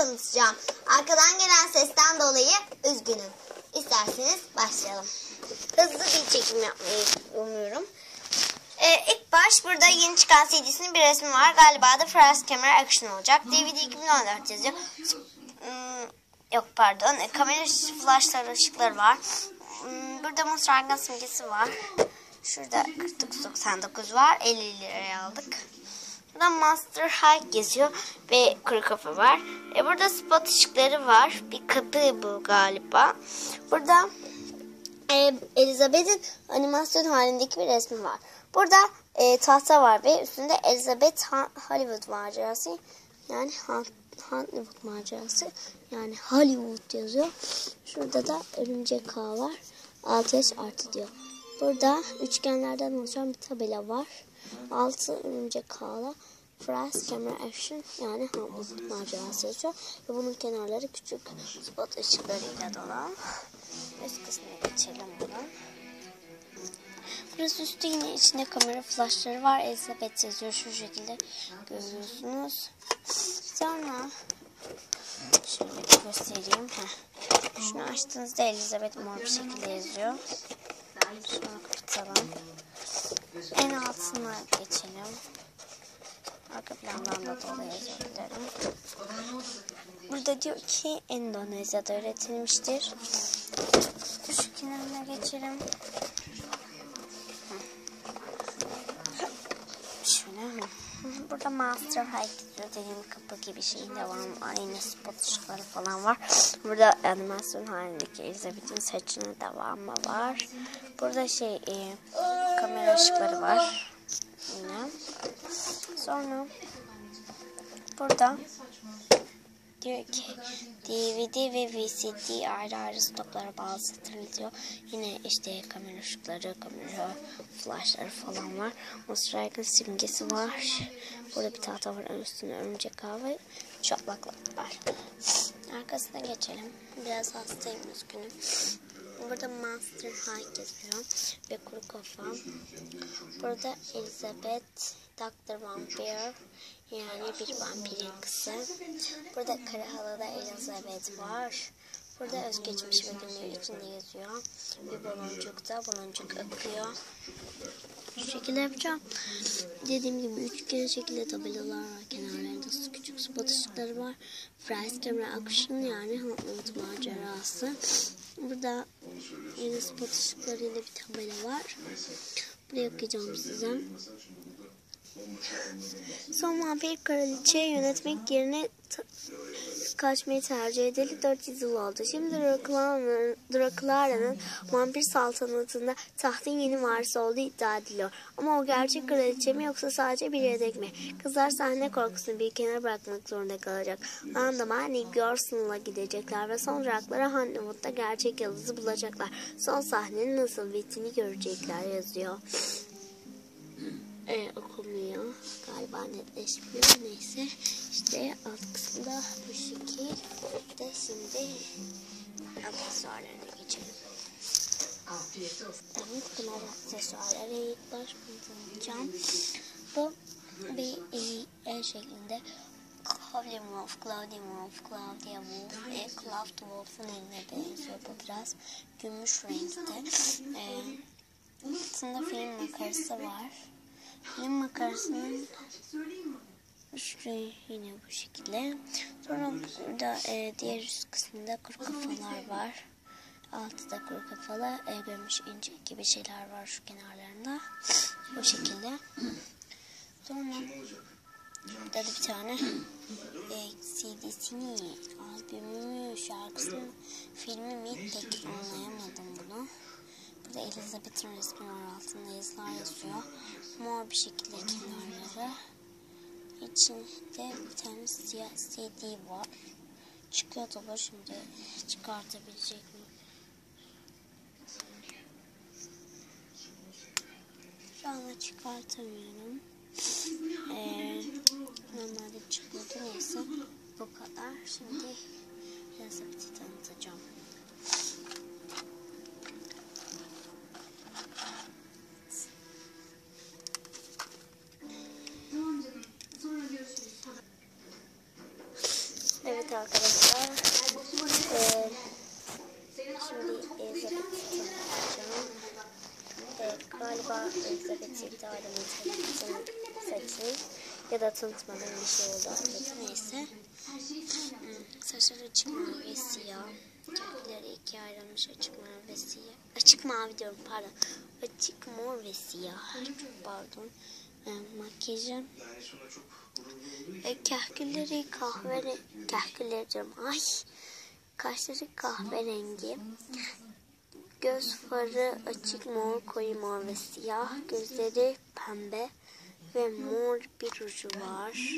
tanıtacağım. Arkadan gelen sesten dolayı üzgünüm. İsterseniz başlayalım. Hızlı bir çekim yapmayı umuyorum. Ee, ilk baş burada yeni çıkan CD'sinin bir resmi var. Galiba da First Camera Action olacak. DVD 2014 yazıyor. Hmm, yok pardon. E, kamera flashları, ışıkları var. Hmm, burada Volkswagen simgesi var. Şurada 49.99 var. 50 liraya aldık. Burada Master High geziyor ve kuru kafa var. E burada spot ışıkları var. Bir kapı bu galiba. Burada e, Elizabeth'in animasyon halindeki bir resmi var. Burada e, tahta var ve üstünde Elizabeth Ha- Hollywood macerası yani Hollywood macerası yani Hollywood yazıyor. Şurada da örümcek ağı var. 6 yaş artı diyor. Burada üçgenlerden oluşan bir tabela var. Altı örümcek ağla Fast Camera Action yani Hollywood macerası yazıyor. Ve bunun kenarları küçük spot ışıklarıyla dolu. Üst kısmına geçelim buradan. Burası üstü yine içinde kamera flashları var. Elizabeth yazıyor şu şekilde görüyorsunuz. Sonra şöyle göstereyim. Heh. Şunu açtığınızda Elizabeth mor bir şekilde yazıyor. Şunu kapatalım. Altına geçelim. Arka plandan da dolayı. Burada diyor ki Endonezya'da üretilmiştir. Şu kenarına geçelim. Şöyle. Burada Master High. Dediğim kapı gibi şeyin devamı. Aynı spot ışıkları falan var. Burada animasyon halindeki Elizabeth'in saçının devamı var. Burada şey e, kamera ışıkları var. Sonra burada diyor ki DVD ve VCD ayrı ayrı stoklara bağlı satılıyor. Yine işte kamera ışıkları, kamera flashları falan var. Volkswagen simgesi var. Burada bir tahta var. Üstünde örümcek ağı ve çatlaklar var. Arkasına geçelim. Biraz hastayım üzgünüm. Burada Monster High yazıyor ve kuru kafa. Burada Elizabeth, Dr. Vampire yani bir vampirin kızı. Burada kara halıda Elizabeth var. Burada özgeçmiş ve günlüğü içinde yazıyor. Bir baloncukta baloncuk akıyor. Şu şekilde yapacağım. Dediğim gibi üçgen şekilde tabelalar var. Kenarlarında küçük spot ışıkları var. Fries Camera Action yani Hollywood macerası. Burada yeni spot ışıklarıyla bir tabela var. Buraya okuyacağım size. Son vampir kraliçeyi yönetmek yerine kaçmayı tercih edeli 400 yıl oldu. Şimdi Draculara'nın vampir saltanatında tahtın yeni varisi olduğu iddia ediliyor. Ama o gerçek kraliçe mi yoksa sadece bir yedek mi? Kızlar sahne korkusunu bir kenara bırakmak zorunda kalacak. Landama Nick Yorson'la gidecekler ve son duraklara Hollywood'da gerçek yıldızı bulacaklar. Son sahnenin nasıl bittiğini görecekler yazıyor e, okumuyor. Galiba netleşmiyor. Neyse. İşte alt kısımda bu şekil. De şimdi aksesuarlarına geçelim. Evet, bunlar aksesuarları ilk baş tanıtacağım. Bu bir e, el şeklinde Clouding Wolf, Clouding Wolf, Claudia Wolf ve Cloud Wolf'un eline benziyor. Bu biraz gümüş renkte. Ee, altında film makarası var. Film makarasının üstü yine bu şekilde. Sonra burada e, diğer üst kısmında kuru kafalar var. Altıda kuru kafalı e, gömüş ince gibi şeyler var şu kenarlarında. Bu şekilde. Sonra burada da bir tane e, CD'sini, albümü, şarkısını, filmi mi pek anlayamadım Elizabeth'in resmi var altında yazılar yazıyor. Mor bir şekilde kenarları. İçinde bir tane siyah CD var. Çıkıyor tabi şimdi çıkartabilecek mi? Şu anda çıkartamıyorum. Ee, normalde çıkmadı neyse bu kadar. Şimdi Elizabeth'i tanıtacağım. Galiba Elizabeth'i iptal etmeyi seçin. Ya da tanıtmadan bir şey oldu artık. Neyse. Hmm, saçları açık mavi ve siyah. Kirpikleri ikiye ayrılmış açık mavi ve siyah. Açık mavi diyorum pardon. Açık mor ve siyah. Çok pardon. Makyajı. Yani sonra çok gururlu olduğu için E, kahkülleri kahverengi, kahkülleri diyorum, ay, kaşları kahverengi, göz farı açık mor, koyu mor ve siyah, gözleri pembe ve mor bir ruju var.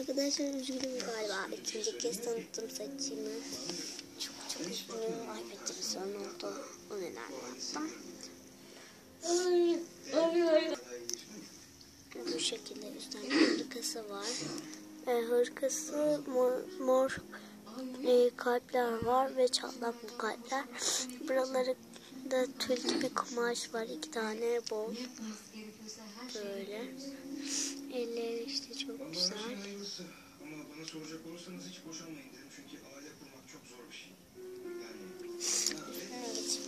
Arkadaşlar üzgünüm galiba. İkinci kez tanıttım saçımı. Çok çok üzgünüm. Ay bir sorun oldu. O nedenle yaptım. Bu şekilde üstten hırkası var. E, hırkası mor, mor e, kalpler var ve çatlak bu kalpler. Buraları da tül gibi kumaş var. iki tane bol. Böyle. Elleri işte çok güzel. hayırlısı. Ama bana soracak olursanız hiç boşanmayın derim. Çünkü aile kurmak çok zor bir şey. Yani Evet.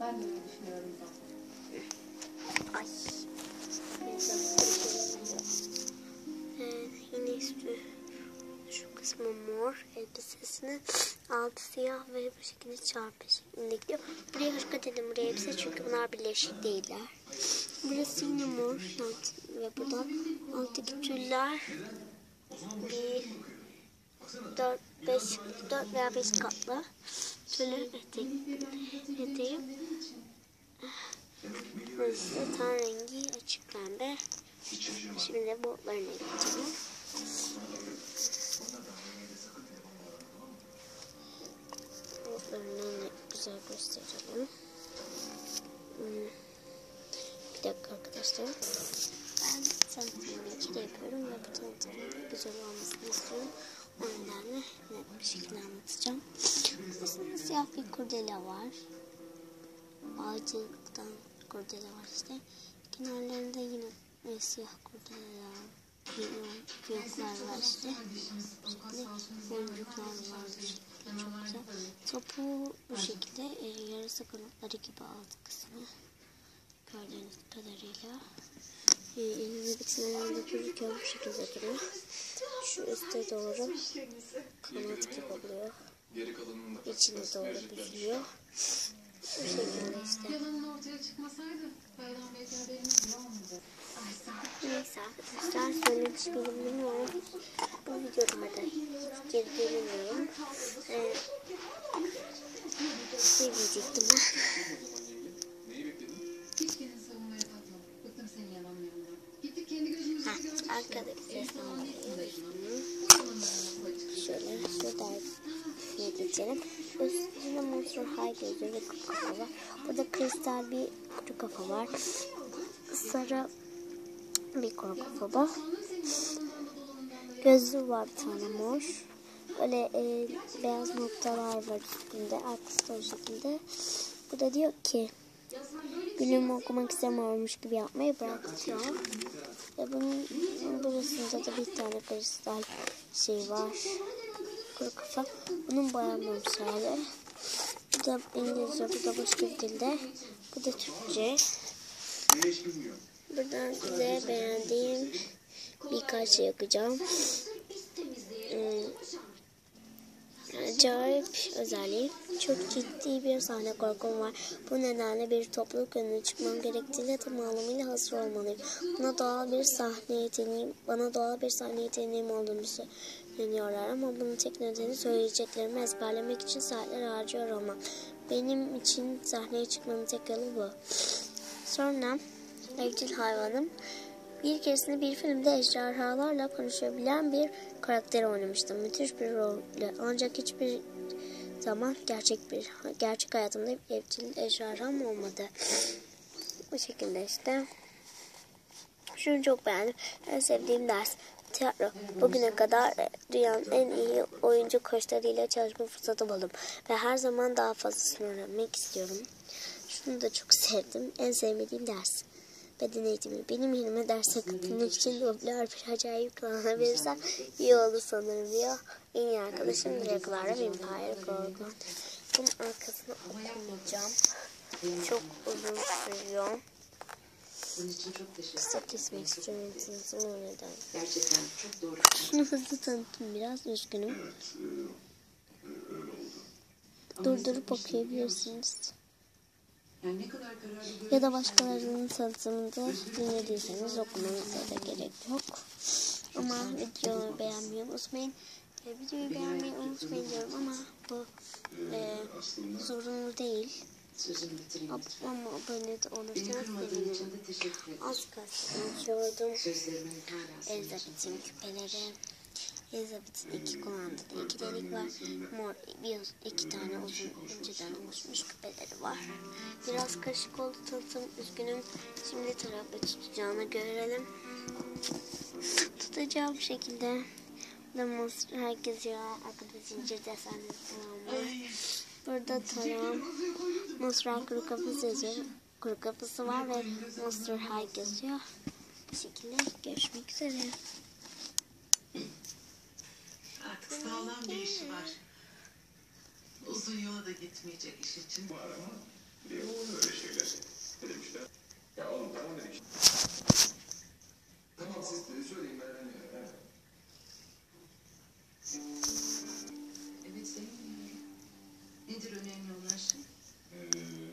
Ben de düşünüyorum zaten. Ay. Kısmı mor elbisesinin altı siyah ve bu şekilde çarpı şeklinde gidiyor. Buraya dikkat edin buraya hepsi çünkü bunlar birleşik değiller. Burası yine mor ve burada alttaki tüller bir dört, beş, dört veya beş katlı tülü etek, eteği Burası ten rengi açık pembe. Şimdi botlarına geçelim. Botlarını güzel gösterelim. Hmm. Bir dakika arkadaşlar. Ben tanıtımı iki yapıyorum ve bu tanıtımın güzel olmasını istiyorum. O nedenle net bir şekilde anlatacağım. Aslında siyah bir kurdele var. Ağacılıktan kurdele var işte. Kenarlarında yine e, siyah kurdeleler var. Fiyoklar var işte. Şöyle boncuklar var. Bu çok güzel. Topu bu şekilde e, yarısı kanatları gibi alt kısmı. Gördüğünüz kadarıyla. E, elinde bitmelerinde dururken bu şekilde duruyor. Şu üste doğru kanat gibi oluyor. İçine doğru büzülüyor. Bu şekilde işte. Yalanın ortaya çıkmasaydı Neyse arkadaşlar söylemiş miydim bilmiyorum. Bu videolarda hiç geri dönemiyorum. Ee, ne diyecektim ben? Ha. Şöyle şurada geçelim. Gözü ve kuru kafa var. Burada kristal bir kuru kafa var. Sarı bir kuru kafa var. Gözü var bir tane mor. Böyle e, beyaz noktalar var üstünde. Arkası o şekilde. Bu da diyor ki gülümü okumak istemiyormuş gibi yapmayı bırakıyor. Ve bunun burasında da bir tane kristal şey var. Kuru kafa. Bunun boyanmamış hali. Bu da İngilizce, bu da başka bir dilde. Bu da Türkçe. Buradan size beğendiğim birkaç şey yakacağım. Hmm. Acayip özelliği. Çok ciddi bir sahne korkum var. Bu nedenle bir topluluk önüne çıkmam gerektiğinde tam anlamıyla hazır olmalıyım. Buna doğal bir sahne yeteneğim, bana doğal bir sahne yeteneğim olduğunu söyleniyorlar ama bunun tek nedeni söyleyeceklerimi ezberlemek için saatler harcıyor olmam. Benim için sahneye çıkmanın tek yolu bu. Sonra evcil hayvanım. Bir keresinde bir filmde ejderhalarla konuşabilen bir karakteri oynamıştım. Müthiş bir rolle. Ancak hiçbir zaman gerçek bir gerçek hayatımda bir evcil ejderham olmadı. Bu şekilde işte. Şunu çok beğendim. En sevdiğim ders tiyatro. Bugüne kadar e, dünyanın en iyi oyuncu koçlarıyla çalışma fırsatı buldum. Ve her zaman daha fazlasını öğrenmek istiyorum. Şunu da çok sevdim. En sevmediğim ders. beden eğitimi. Benim yerime derse katılmak için nobler bir acayip kullanabilirsem iyi olur sanırım diyor. En iyi arkadaşım Dracula Vampire Gorgon. Bunun arkasını okumayacağım. Çok uzun sürüyor. Bunun için çok teşekkür Kısa kesmek istiyorum sizin o neden. Gerçekten çok doğru. Şunu hızlı tanıttım biraz üzgünüm. Durdurup okuyabilirsiniz. Yani ne kadar kararlı Ya da başkalarının tanıtımında dinlediyseniz okumanıza da gerek yok. Ama videoyu beğenmeyi unutmayın. E, videoyu beğenmeyi unutmayın diyorum ama bu e, zorunlu değil. Sözünü bitireyim Ab- lütfen. Ama abone de Beni olursanız kırmadığın sevinirim. için de teşekkür ederim. Az kalsın unutuyordum. Sözlerimin hala. Elizabeth'in küpeleri. Elizabeth'in iki kulağında iki delik var. Mor bir, iki tane uzun önceden oluşmuş küpeleri var. Biraz karışık oldu tanıtım. Üzgünüm. Şimdi tarafı tutacağını görelim. Tutacağım şekilde. Mısır herkes ya arkada zincir desenleri. Burada tarım, Monster kuru kafası yazıyor. Kuru kafası var ve Monster High yazıyor. Bu şekilde görüşmek üzere. Artık sağlam bir işi var. Uzun yola da gitmeyecek iş için. Var ama bir olur öyle şeyler. Dedim işte. Ya oğlum tamam dedik. Tamam siz de söyleyin ben anlıyorum. Evet. le.